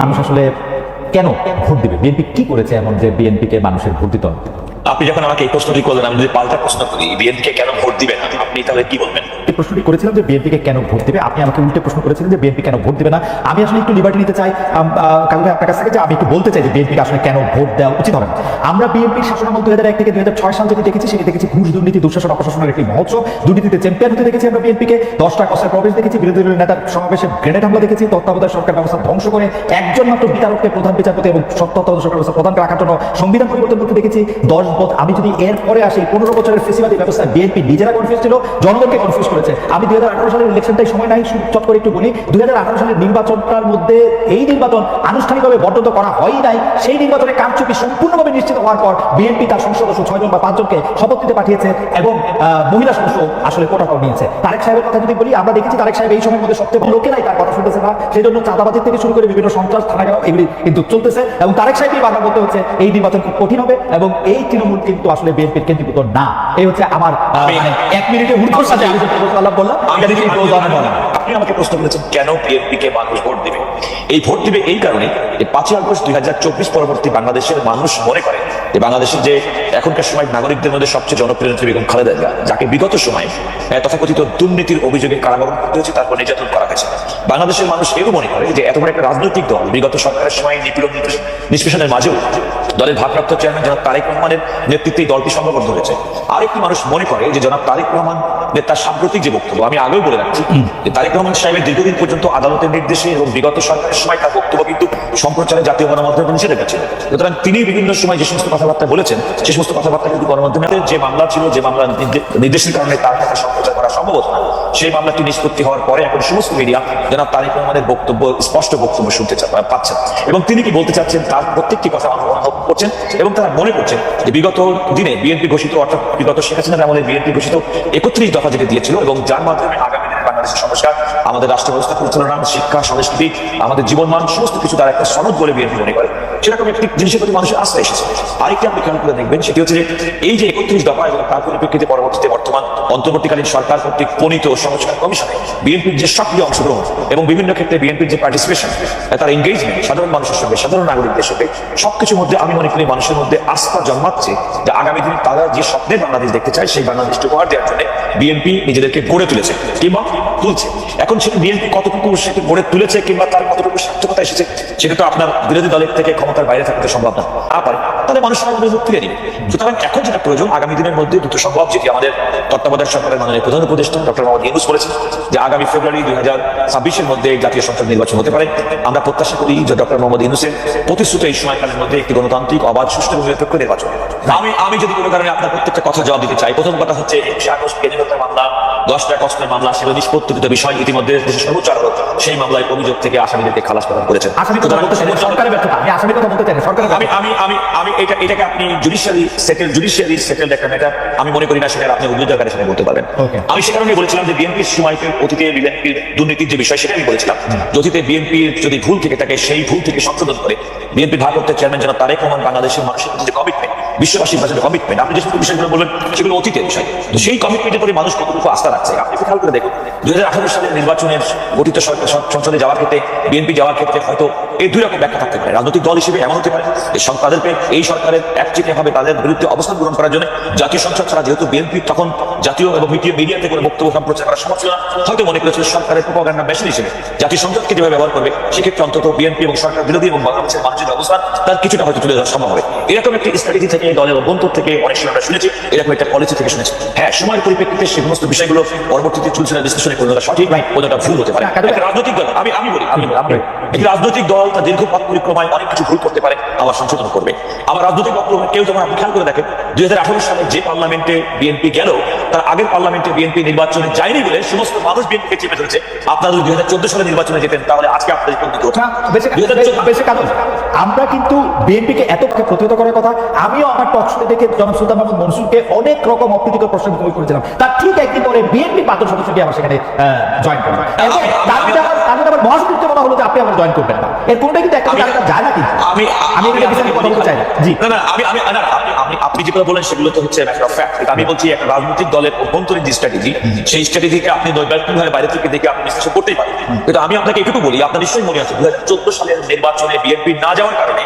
মানুষ আসলে কেন ভোট দিবে? বিএনপি কি করেছে এমন যে বিএনপিকে মানুষের ভোট দিতে আপনি যখন আমাকে এই প্রশ্নটি করলেন, আমি যদি পাল্টা প্রশ্ন করি বিএনপিকে কেন ভোট দিবেন? আপনি তাহলে কি বলবেন? এই প্রশ্নটি করেছিলাম যে বিএনপিকে কেন ভোট দিবে? আপনি আমাকে উল্টে প্রশ্ন করেছিলেন যে বিএনপি কেন ভোট দিবে না। আমি আসলে একটু লিবার্টি নিতে চাই। কাকু আপনার কাছ থেকে যে আমি একটু বলতে চাই যে বিএনপিকে আসলে কেন ভোট দেওয়া উচিত হবে আমরা বিএনপির শাসনামল দুই হাজার এক থেকে দুই হাজার ছয় সাল থেকে দেখেছি, সেটি দেখেছি ঘুষ, দুর্নীতি, দুঃশাসন, অপশাসনের একটি মহোৎসব। দুর্নীতিতে চ্যাম্পিয়ন হতে দেখেছি আমরা বিএনপিকে দশটা কষ্টের প্রবেশ দেখেছি, বিরোধী দলের নেতার সমাবেশে গ্রেনেড হামলা দেখেছি, তত্ত্বাবধায়ক সরকার ব্যবস্থা ধ্বংস করে একজন মাত্র বিচারককে প্রধান বিচারপতি এবং তত্ত্বাবধায়ক সরকার ব্যবস্থা প্রধান রাখার জন্য সংবিধান পরিবর্তন করতে দেখেছি। দশ বছর আমি যদি এর পরে আসি, পনেরো বছরের ফেসিবাদী ব্যবস্থা বিএনপি নিজেরা কনফিউজ ছিল জনগণকে কনফিউজ করেছে। আমি দুই হাজার আঠারো সালের ইলেকশনটাই সময় নাই চট করে একটু বলি। দুই হাজার আঠারো সালের নির্বাচনটার মধ্যে এই নির্বাচন আনুষ্ঠানিকভাবে বর্ধিত করা হয় নাই। সেই নির্বাচনে কারচুপি সম্পূর্ণভাবে নিশ্চিত হওয়ার পর বিএনপি তার সংসদ সদস্য ছয়জন বা পাঁচজনকে শপথ নিতে পাঠিয়েছে এবং মহিলা সদস্য আসলে কোটাটাও নিয়েছে। তারেক সাহেবের কথা যদি বলি, আমরা দেখেছি তারেক সাহেব এই সময়ের মধ্যে সবচেয়ে লোকেরাই তার কথা শুনতেছে না। সেই জন্য চাঁদাবাজি থেকে শুরু করে বিভিন্ন সন্ত্রাস থানা এগুলি কিন্তু চলতেছে। এবং তারেক সাহেবই বারবার বলতে হচ্ছে, এই নির্বাচন খুব কঠিন হবে এবং এই তৃণমূল কিন্তু আসলে বিএনপির কেন্দ্রীভূত না এই হচ্ছে আমার মানে এক মিনিটে উল্টো সাথে আমি যে বললাম. আপনি আমাকে প্রশ্ন করেছেন কেন বিএনপি কে মানুষ ভোট দিবে এই ভোট দিবে এই কারণে যে পাঁচই আগস্ট দুই হাজার চব্বিশ পরবর্তী বাংলাদেশের মানুষ মনে করে যে বাংলাদেশের যে এখনকার সময় নাগরিকদের মধ্যে সবচেয়ে জনপ্রিয় নেত্রী বেগম খালেদা জিয়া, যাকে বিগত সময় তথাকথিত দুর্নীতির অভিযোগে কারাবরণ করতে হয়েছে, তারপর নির্যাতন করা হয়েছে। বাংলাদেশের মানুষ এও মনে করে যে এত বড় একটা রাজনৈতিক দল বিগত সরকারের সময় নিপীড়ন নিষ্পেষণের মাঝেও দলের ভারপ্রাপ্ত চেয়ারম্যান জনাব তারেক রহমানের নেতৃত্বে দলটি সংগঠন হয়েছে আরেকটি মানুষ মনে করে যে, জনাব তারেক রহমান তার সাম্প্রতিক যে বক্তব্য, আমি আগেও বলে রাখছি, যে তারেক রহমান সাহেবের দীর্ঘদিন পর্যন্ত আদালতের নির্দেশে এবং বিগত সরকারের সময় তার বক্তব্য কিন্তু সম্প্রচারে জাতীয় গণমাধ্যমে নিষেধাজ্ঞা ছিল সুতরাং তিনি বিভিন্ন সময় যে সমস্ত কথাবার্তা বলেছেন, সে সমস্ত কথাবার্তা কিন্তু গণমাধ্যমে যে মামলা ছিল, যে মামলা নির্দেশের কারণে তার কথা সম্প্রচার করা সম্ভব হতো না। সেই মামলাটি নিষ্পত্তি হওয়ার পরে এখন সমস্ত মিডিয়া জনাব তারেক রহমানের বক্তব্য, স্পষ্ট বক্তব্য শুনতে পাচ্ছেন। এবং তিনি কি বলতে চাচ্ছেন, তার প্রত্যেকটি কথা অনুভব করছেন এবং তারা মনে করছেন যে বিগত দিনে বিএনপি ঘোষিত, অর্থাৎ বিগত শেখ হাসিনার আমলে বিএনপি ঘোষিত, একত্রিশ দফা যেটি দিয়েছিল এবং যার মাধ্যমে আগামী দিনে বাংলাদেশের সংস্কার, আমাদের রাষ্ট্র ব্যবস্থা পরিচালনা, শিক্ষা, সংস্কৃতি, আমাদের জীবনমান, সমস্ত কিছু তার একটা সনদ বলে বিএনপি মনে করে। সেরকম একটি জিনিসের প্রতি মানুষের আস্থা এসেছে। আরেকটি আপনি খেয়াল করে দেখবেন, সেটি হচ্ছে যে এই যে একত্রিশ দফা এবং তার পরিপ্রেক্ষিতে পরবর্তীতে বর্তমান অন্তর্বর্তীকালীন সরকার কর্তৃক প্রণীত সংস্কার কমিশনে বিএনপির যে সক্রিয় অংশগ্রহণ এবং বিভিন্ন ক্ষেত্রে বিএনপির যে পার্টিসিপেশন তার এঙ্গেজমেন্ট সাধারণ মানুষের সঙ্গে, সাধারণ নাগরিকদের সঙ্গে, সবকিছুর মধ্যে আমি মনে করি মানুষের মধ্যে আস্থা জন্মাচ্ছে যে আগামী দিনে তারা যে স্বপ্নের বাংলাদেশ দেখতে চায়, সেই বাংলাদেশটি উপহার দেওয়ার জন্য বিএনপি নিজেদেরকে গড়ে তুলেছে কিংবা তুলছে। এখন সেটা বিএনপি কতটুকু সেটা গড়ে তুলেছে কিংবা তার কতটুকু সার্থকতা এসেছে, সেটা আপনার বিরোধী দলের থেকে ক্ষমতার বাইরে থাকতে সম্ভব না। পারে তাহলে মানুষ মুখ ফিরে নিবে সুতরাং এখন যেটা প্রয়োজন, আগামী দিনের মধ্যে দ্রুত সম্ভব, যেটি আমাদের তত্ত্বাবধায়ক সরকারের মাননীয় প্রধান উপদেষ্টা ডক্টর মোহাম্মদ ইউনুস বলেছেন, যে আগামী ফেব্রুয়ারি দুই হাজার ছাব্বিশের মধ্যে জাতীয় সংসদ নির্বাচন হতে পারে। আমরা প্রত্যাশা করি যে ডক্টর মোহাম্মদ ইউনুসের প্রতিশ্রুত এই সময়কালের মধ্যে একটি গণতান্ত্রিক, অবাধ, সুষ্ঠু নিরপেক্ষ নির্বাচন। আমি আমি যদি কোনো কারণে আপনার প্রত্যেকটা কথা জবাব দিতে চাই, প্রথম কথা হচ্ছে মামলা দশটা কষ্টের মামলা সেগুলো নিষ্পত্তিকৃত বিষয় ইতিমধ্যে দেশের সর্বোচ্চ আদালত সেই মামলায় অভিযোগ থেকে আসামিদেরকে খালাস প্রদান করেছেন। আসামি সরকারের ব্যর্থতা। আমি আসামি কথা বলতে চাই আমি আমি আমি আমি এটা এটাকে আপনি জুডিশিয়ালি সেটেল জুডিশিয়ালি সেটেলড একটা ম্যাটার আমি মনে করি না সেটা আপনি অভিযোগকারের সেটা বলতে পারবেন। আমি সে কারণে বলেছিলাম যে বিএনপির সময়কে অতীতে বিএনপির দুর্নীতির যে বিষয় সেটা আমি বলেছিলাম। যদি অতীতে বিএনপির যদি ভুল থেকে থাকে সেই ভুল থেকে সংশোধন করে বিএনপির ভারপ্রাপ্ত চেয়ারম্যান যেন তারেক রহমান বাংলাদেশের মানুষের যে কমিটমেন্ট বিশ্ববাসীর কাছে কমিটমেন্ট আপনি যে সমস্ত বিষয়গুলো বলবেন, সেগুলো অতীতের বিষয়। তো সেই কমিটমেন্টের প্রতি মানুষ কতটুকু আস্থা রাখছে? আপনি একটু খেয়াল করে দেখুন। দুই হাজার আঠারো সালের নির্বাচনের গঠিত সংসদে যাওয়ার ক্ষেত্রে, বিএনপি যাওয়ার ক্ষেত্রে হয়তো এই দুই রকম ব্যাখ্যা থাকতে পারে। রাজনৈতিক দল হিসেবে এমন হতে পারে তাদেরকে এই সরকারের একচিটে ভাবে তাদের বিরুদ্ধে অবস্থান গ্রহণ করার জন্য জাতীয় সংসদ ছাড়া যেহেতু বিএনপি তখন জাতীয় এবং মিডিয়া, মিডিয়াতে কোনো বক্তব্য সম্প্রচার করা সম্ভব ছিল হয়তো মনে করেছিল সরকারের প্রোপাগান্ডা মেশিন হিসেবে। জাতীয় সংসদকে যেভাবে ব্যবহার করবে, সেক্ষেত্রে অন্তত বিএনপি এবং সরকার বিরোধী এবং বাংলাদেশের মানুষের অবস্থান তার কিছুটা হয়তো তুলে ধরা সম্ভব হবে। এরকম একটি স্ট্র্যাটেজি থেকে দলের অভ্যন্তর থেকে অনেক সময় আমরা শুনেছি এরকম একটা পলিসি থেকে শুনেছি। হ্যাঁ সময়ের পরিপ্রেক্ষিতে সেই সমস্ত বিষয়গুলো পরবর্তীতে চলছে না বিশ্লেষণে কোনোটা সঠিক কোনোটা ভুল হতে পারে। রাজনৈতিক দল আমি আমি বলি আমি একটি রাজনৈতিক দল তার দীর্ঘ পথ পরিক্রমায় অনেক কিছু ভুল করতে পারে আবার সংশোধন করবে। আবার রাজনৈতিক বক্তব্য কেউ যেমন আপনি খেয়াল করে দেখেন দুই হাজার আঠারো সালে যে পার্লামেন্টে বিএনপি গেল তার আগের পার্লামেন্টে বিএনপি নির্বাচনে যায়নি বলে সমস্ত মানুষ বিএনপিকে চেপে ধরেছে। আপনারা যদি দুই হাজার চোদ্দ সালে নির্বাচনে যেতেন তাহলে আজকে আপনাদের আমরা কিন্তু বিএনপিকে এত প্রতিহত করার কথা আমিও আমার টক শোতে দেখে সুলতান মাহমুদ মনসুরকে অনেক রকম অপ্রীতিকর প্রশ্ন করেছিলাম। তার ঠিক একদিন পরে বিএনপি পাঁচ সদস্য গিয়ে আমার সেখানে জয়েন করে মহাসচিবকে বলা হলো যে আপনি আমার জয়েন করবেন না। এর কোনটাই কিন্তু একটা আমি- যায় না কিন্তু। আমি আমি এটা বিষয়ে কথা বলতে চাই না। জি। না না আমি আমি না, আপনি আপনি যেগুলো বলেন সেগুলো তো হচ্ছে ম্যাটার অফ ফ্যাক্ট আমি বলছি একটা রাজনৈতিক দলের অভ্যন্তরীণ যে স্ট্র্যাটেজি সেই স্ট্র্যাটেজিকে আপনি নৈবাহিকভাবে বাইরে থেকে দেখে আপনি বিশ্লেষণ করতেই পারেন। কিন্তু আমি আপনাকে একটু বলি আপনার নিশ্চয়ই মনে আছে দু হাজার চোদ্দ সালের নির্বাচনে বিএনপি না যাওয়ার কারণে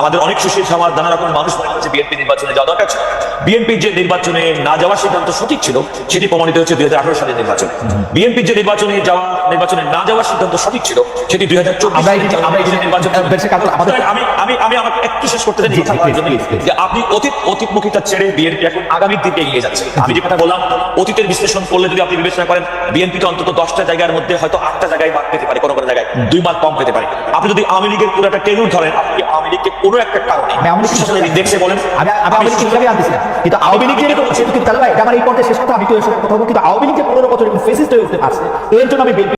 আমাদের অনেক সুশীল সমাজ নানা রকম মানুষ মনে করছে বিএনপি নির্বাচনে যাওয়া দরকার ছিল। বিএনপির যে নির্বাচনে না যাওয়ার সিদ্ধান্ত সঠিক ছিল সেটি প্রমাণিত হচ্ছে দুই হাজার আঠারো সালের নির্বাচনে। বিএনপির যে নির্বাচনে যাওয়া নির্বাচনে না যাওয়ার সিদ্ধান্ত সঠিক ছিল সেটি দুই হাজার চব্বিশ আমি আমি আমি আমাকে একটু শেষ করতে. যে আপনি অতীত অতীতমুখিতা ছেড়ে বিএনপি এখন আগামীর দিকে এগিয়ে যাচ্ছে। আমি যে কথা বললাম অতীতের বিশ্লেষণ করলে যদি আপনি বিবেচনা করেন বিএনপি তো অন্তত দশটা জায়গার মধ্যে হয়তো আটটা জায়গায় মার্ক পেতে পারে কোনো কোনো জায়গায়। দুই মার্ক কম পেতে পারে। আপনি যদি আওয়ামী লীগের পুরো একটা টেনুর ধরেন আওয়ামী লীগকে কোনো একটা কারণে আমি আওয়ামী লীগকে সুশাসনের দেখছে বলেন আমি আমি আওয়ামী লীগের হিসাবে আনতেছি না। কিন্তু আওয়ামী লীগ যেহেতু সেহেতু তাহলে এটা আমার এই পর্যায়ে শেষ কথা আমি তো এসব কথা বলব কিন্তু আওয়ামী লীগ পনেরো বছর ফেসিস্ট হয়ে উঠতে পারছে এর জন্য আমি